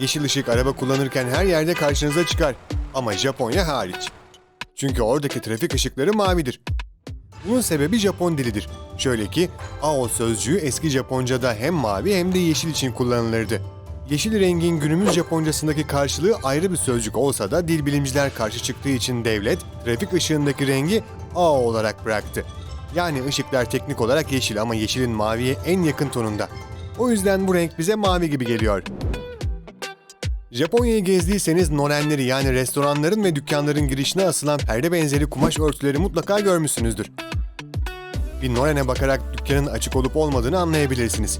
Yeşil ışık araba kullanırken her yerde karşınıza çıkar. Ama Japonya hariç. Çünkü oradaki trafik ışıkları mavidir. Bunun sebebi Japon dilidir. Şöyle ki, Ao sözcüğü eski Japonca'da hem mavi hem de yeşil için kullanılırdı. Yeşil rengin günümüz Japoncasındaki karşılığı ayrı bir sözcük olsa da dil bilimciler karşı çıktığı için devlet, trafik ışığındaki rengi Ao olarak bıraktı. Yani ışıklar teknik olarak yeşil ama yeşilin maviye en yakın tonunda. O yüzden bu renk bize mavi gibi geliyor. Japonya'yı gezdiyseniz norenleri yani restoranların ve dükkanların girişine asılan perde benzeri kumaş örtüleri mutlaka görmüşsünüzdür. Bir norene bakarak dükkanın açık olup olmadığını anlayabilirsiniz.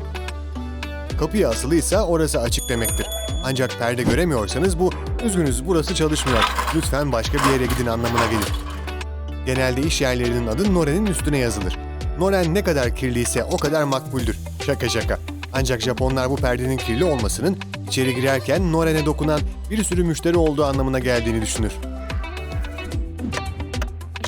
Kapıya asılıysa orası açık demektir. Ancak perde göremiyorsanız bu üzgünüz burası çalışmıyor. Lütfen başka bir yere gidin anlamına gelir. Genelde iş yerlerinin adı Noren'in üstüne yazılır. Noren ne kadar kirliyse o kadar makbuldür. Şaka şaka. Ancak Japonlar bu perdenin kirli olmasının içeri girerken Noren'e dokunan bir sürü müşteri olduğu anlamına geldiğini düşünür.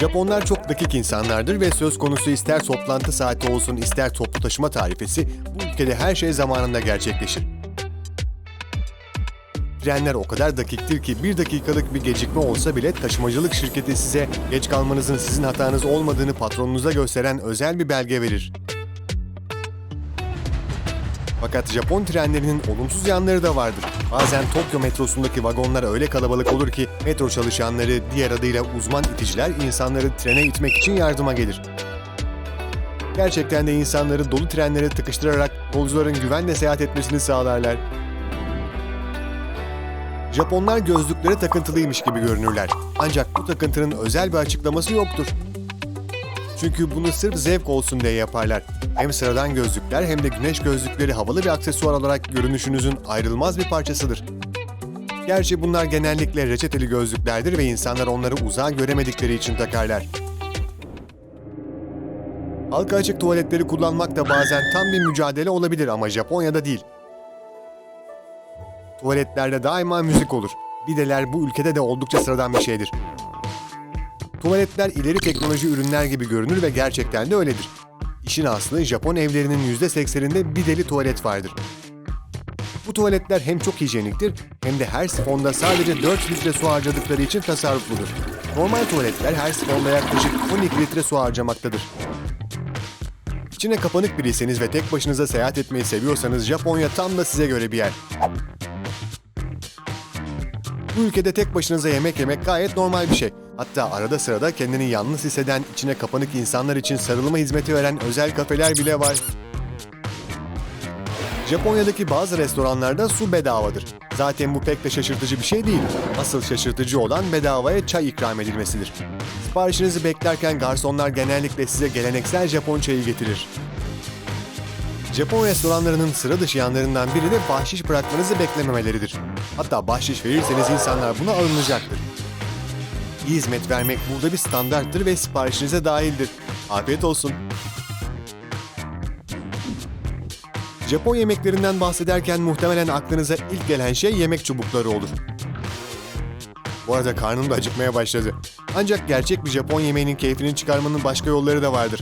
Japonlar çok dakik insanlardır ve söz konusu ister toplantı saati olsun ister toplu taşıma tarifesi bu ülkede her şey zamanında gerçekleşir. Trenler o kadar dakiktir ki bir dakikalık bir gecikme olsa bile taşımacılık şirketi size geç kalmanızın sizin hatanız olmadığını patronunuza gösteren özel bir belge verir. Fakat Japon trenlerinin olumsuz yanları da vardır. Bazen Tokyo metrosundaki vagonlar öyle kalabalık olur ki metro çalışanları, diğer adıyla uzman iticiler insanları trene itmek için yardıma gelir. Gerçekten de insanları dolu trenlere tıkıştırarak yolcuların güvenle seyahat etmesini sağlarlar. Japonlar gözlüklere takıntılıymış gibi görünürler. Ancak bu takıntının özel bir açıklaması yoktur. Çünkü bunu sırf zevk olsun diye yaparlar. Hem sıradan gözlükler hem de güneş gözlükleri havalı bir aksesuar olarak görünüşünüzün ayrılmaz bir parçasıdır. Gerçi bunlar genellikle reçeteli gözlüklerdir ve insanlar onları uzağa göremedikleri için takarlar. Halka açık tuvaletleri kullanmak da bazen tam bir mücadele olabilir ama Japonya'da değil. Tuvaletlerde daima müzik olur. Bideler bu ülkede de oldukça sıradan bir şeydir. Tuvaletler ileri teknoloji ürünler gibi görünür ve gerçekten de öyledir. İşin aslı Japon evlerinin %80'inde bideli tuvalet vardır. Bu tuvaletler hem çok hijyeniktir hem de her sifonda sadece 4 litre su harcadıkları için tasarrufludur. Normal tuvaletler her sifonda yaklaşık 12 litre su harcamaktadır. İçine kapanık biriyseniz ve tek başınıza seyahat etmeyi seviyorsanız Japonya tam da size göre bir yer. Bu ülkede tek başınıza yemek yemek gayet normal bir şey. Hatta arada sırada kendini yalnız hisseden, içine kapanık insanlar için sarılma hizmeti veren özel kafeler bile var. Japonya'daki bazı restoranlarda su bedavadır. Zaten bu pek de şaşırtıcı bir şey değil. Asıl şaşırtıcı olan bedavaya çay ikram edilmesidir. Siparişinizi beklerken garsonlar genellikle size geleneksel Japon çayı getirir. Japon restoranlarının sıra dışı yanlarından biri de bahşiş bırakmanızı beklememeleridir. Hatta bahşiş verirseniz insanlar buna alınacaktır. İyi hizmet vermek burada bir standarttır ve siparişinize dahildir. Afiyet olsun. Japon yemeklerinden bahsederken muhtemelen aklınıza ilk gelen şey yemek çubukları olur. Bu arada karnım da acıkmaya başladı. Ancak gerçek bir Japon yemeğinin keyfini çıkarmanın başka yolları da vardır.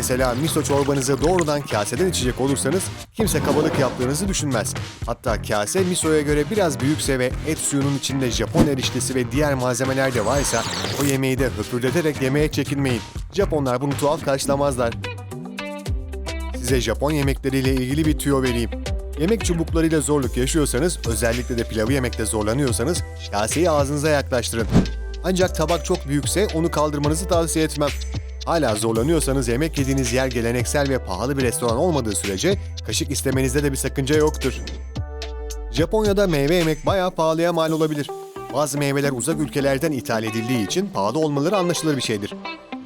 Mesela miso çorbanızı doğrudan kaseden içecek olursanız kimse kabalık yaptığınızı düşünmez. Hatta kase misoya göre biraz büyükse ve et suyunun içinde Japon eriştesi ve diğer malzemeler de varsa o yemeği de höpürdeterek yemeye çekinmeyin. Japonlar bunu tuhaf karşılamazlar. Size Japon yemekleriyle ilgili bir tüyo vereyim. Yemek çubuklarıyla zorluk yaşıyorsanız, özellikle de pilavı yemekte zorlanıyorsanız kaseyi ağzınıza yaklaştırın. Ancak tabak çok büyükse onu kaldırmanızı tavsiye etmem. Hala zorlanıyorsanız yemek yediğiniz yer geleneksel ve pahalı bir restoran olmadığı sürece kaşık istemenizde de bir sakınca yoktur. Japonya'da meyve yemek bayağı pahalıya mal olabilir. Bazı meyveler uzak ülkelerden ithal edildiği için pahalı olmaları anlaşılır bir şeydir.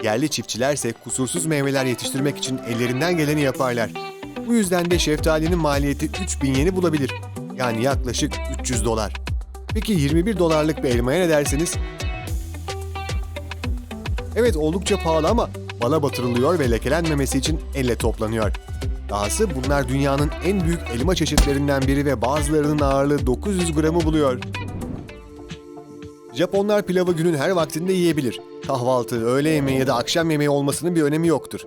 Yerli çiftçilerse kusursuz meyveler yetiştirmek için ellerinden geleni yaparlar. Bu yüzden de şeftalinin maliyeti 3000 yeni bulabilir. Yani yaklaşık 300 dolar. Peki 21 dolarlık bir elmaya ne dersiniz? Evet oldukça pahalı ama bala batırılıyor ve lekelenmemesi için elle toplanıyor. Dahası bunlar dünyanın en büyük elma çeşitlerinden biri ve bazılarının ağırlığı 900 gramı buluyor. Japonlar pilavı günün her vaktinde yiyebilir. Kahvaltı, öğle yemeği ya da akşam yemeği olmasının bir önemi yoktur.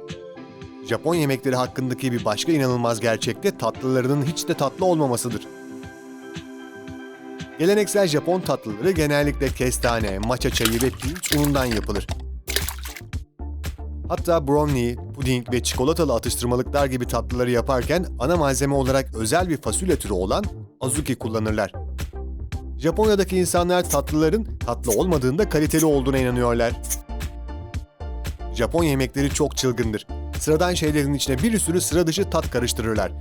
Japon yemekleri hakkındaki bir başka inanılmaz gerçek de tatlılarının hiç de tatlı olmamasıdır. Geleneksel Japon tatlıları genellikle kestane, matcha çayı ve pirinç unundan yapılır. Hatta brownie, puding ve çikolatalı atıştırmalıklar gibi tatlıları yaparken ana malzeme olarak özel bir fasulye türü olan azuki kullanırlar. Japonya'daki insanlar tatlıların tatlı olmadığında kaliteli olduğuna inanıyorlar. Japon yemekleri çok çılgındır. Sıradan şeylerin içine bir sürü sıra dışı tat karıştırırlar.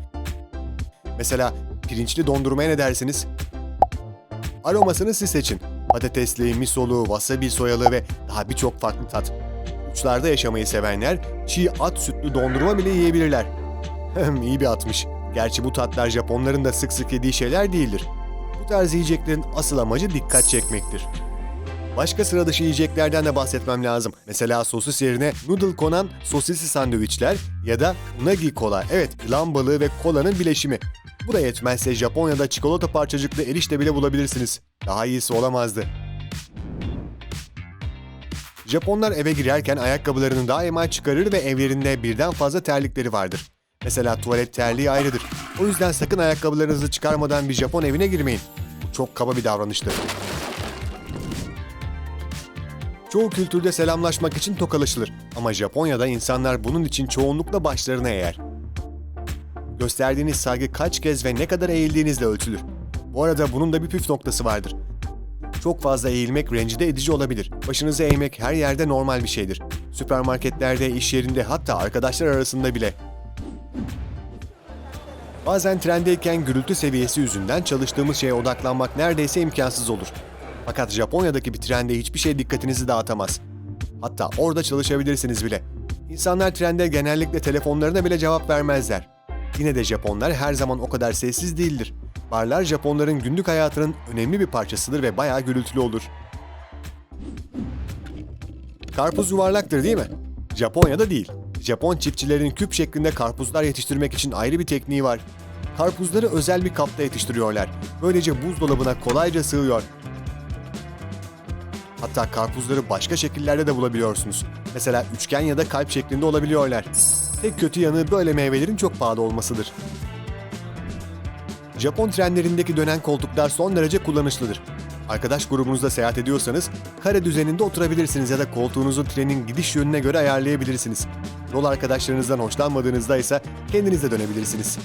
Mesela pirinçli dondurmaya ne dersiniz? Aromasını siz seçin. Patatesli, misolu, wasabi soyalı ve daha birçok farklı tat. Uçlarda yaşamayı sevenler çiğ at sütlü dondurma bile yiyebilirler. Hem iyi bir atmış. Gerçi bu tatlar Japonların da sık sık yediği şeyler değildir. Bu tarz yiyeceklerin asıl amacı dikkat çekmektir. Başka sıra dışı yiyeceklerden de bahsetmem lazım. Mesela sosis yerine noodle konan sosisli sandviçler ya da unagi kola. Evet, yılan balığı ve kolanın bileşimi. Bu da yetmezse Japonya'da çikolata parçacıklı erişte bile bulabilirsiniz. Daha iyisi olamazdı. Japonlar eve girerken ayakkabılarını daima çıkarır ve evlerinde birden fazla terlikleri vardır. Mesela tuvalet terliği ayrıdır. O yüzden sakın ayakkabılarınızı çıkarmadan bir Japon evine girmeyin. Bu çok kaba bir davranıştır. Çoğu kültürde selamlaşmak için tokalaşılır ama Japonya'da insanlar bunun için çoğunlukla başlarına eğer. Gösterdiğiniz saygı kaç kez ve ne kadar eğildiğinizle ölçülür. Bu arada bunun da bir püf noktası vardır. Çok fazla eğilmek rencide edici olabilir. Başınızı eğmek her yerde normal bir şeydir. Süpermarketlerde, iş yerinde hatta arkadaşlar arasında bile. Bazen trendeyken gürültü seviyesi yüzünden çalıştığımız şeye odaklanmak neredeyse imkansız olur. Fakat Japonya'daki bir trende hiçbir şey dikkatinizi dağıtamaz. Hatta orada çalışabilirsiniz bile. İnsanlar trende genellikle telefonlarına bile cevap vermezler. Yine de Japonlar her zaman o kadar sessiz değildir. Barlar Japonların günlük hayatının önemli bir parçasıdır ve bayağı gürültülü olur. Karpuz yuvarlaktır değil mi? Japonya'da değil. Japon çiftçilerin küp şeklinde karpuzlar yetiştirmek için ayrı bir tekniği var. Karpuzları özel bir kapta yetiştiriyorlar. Böylece buzdolabına kolayca sığıyor. Hatta karpuzları başka şekillerde de bulabiliyorsunuz. Mesela üçgen ya da kalp şeklinde olabiliyorlar. Tek kötü yanı böyle meyvelerin çok pahalı olmasıdır. Japon trenlerindeki dönen koltuklar son derece kullanışlıdır. Arkadaş grubunuzla seyahat ediyorsanız kare düzeninde oturabilirsiniz ya da koltuğunuzu trenin gidiş yönüne göre ayarlayabilirsiniz. Yol arkadaşlarınızdan hoşlanmadığınızda ise kendiniz de dönebilirsiniz.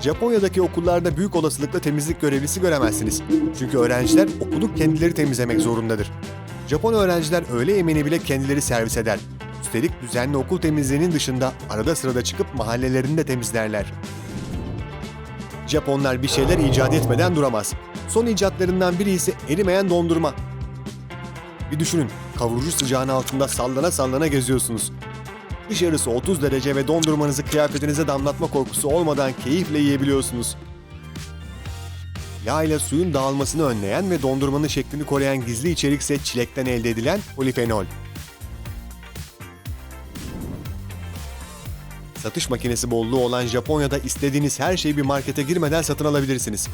Japonya'daki okullarda büyük olasılıkla temizlik görevlisi göremezsiniz. Çünkü öğrenciler okulu kendileri temizlemek zorundadır. Japon öğrenciler öğle yemeğini bile kendileri servis eder. Üstelik düzenli okul temizliğinin dışında arada sırada çıkıp mahallelerini de temizlerler. Japonlar bir şeyler icat etmeden duramaz. Son icatlarından biri ise erimeyen dondurma. Bir düşünün, kavurucu sıcağın altında sallana sallana geziyorsunuz. Dışarısı 30 derece ve dondurmanızı kıyafetinize damlatma korkusu olmadan keyifle yiyebiliyorsunuz. Yağ ile suyun dağılmasını önleyen ve dondurmanın şeklini koruyan gizli içerik ise çilekten elde edilen polifenol. Satış makinesi bolluğu olan Japonya'da istediğiniz her şeyi bir markete girmeden satın alabilirsiniz.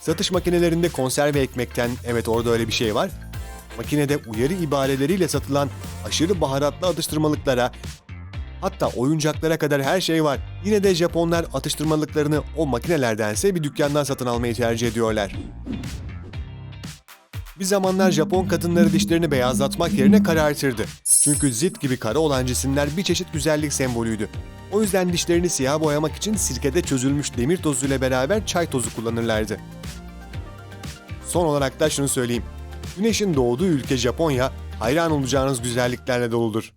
Satış makinelerinde konserve ekmekten, evet orada öyle bir şey var. Makinede uyarı ibareleriyle satılan aşırı baharatlı atıştırmalıklara, hatta oyuncaklara kadar her şey var. Yine de Japonlar atıştırmalıklarını o makinelerdense bir dükkandan satın almayı tercih ediyorlar. Bir zamanlar Japon kadınları dişlerini beyazlatmak yerine karartırdı. Çünkü zit gibi kara olan cisimler bir çeşit güzellik sembolüydü. O yüzden dişlerini siyah boyamak için sirkede çözülmüş demir tozuyla beraber çay tozu kullanırlardı. Son olarak da şunu söyleyeyim. Güneşin doğduğu ülke Japonya, hayran olacağınız güzelliklerle doludur.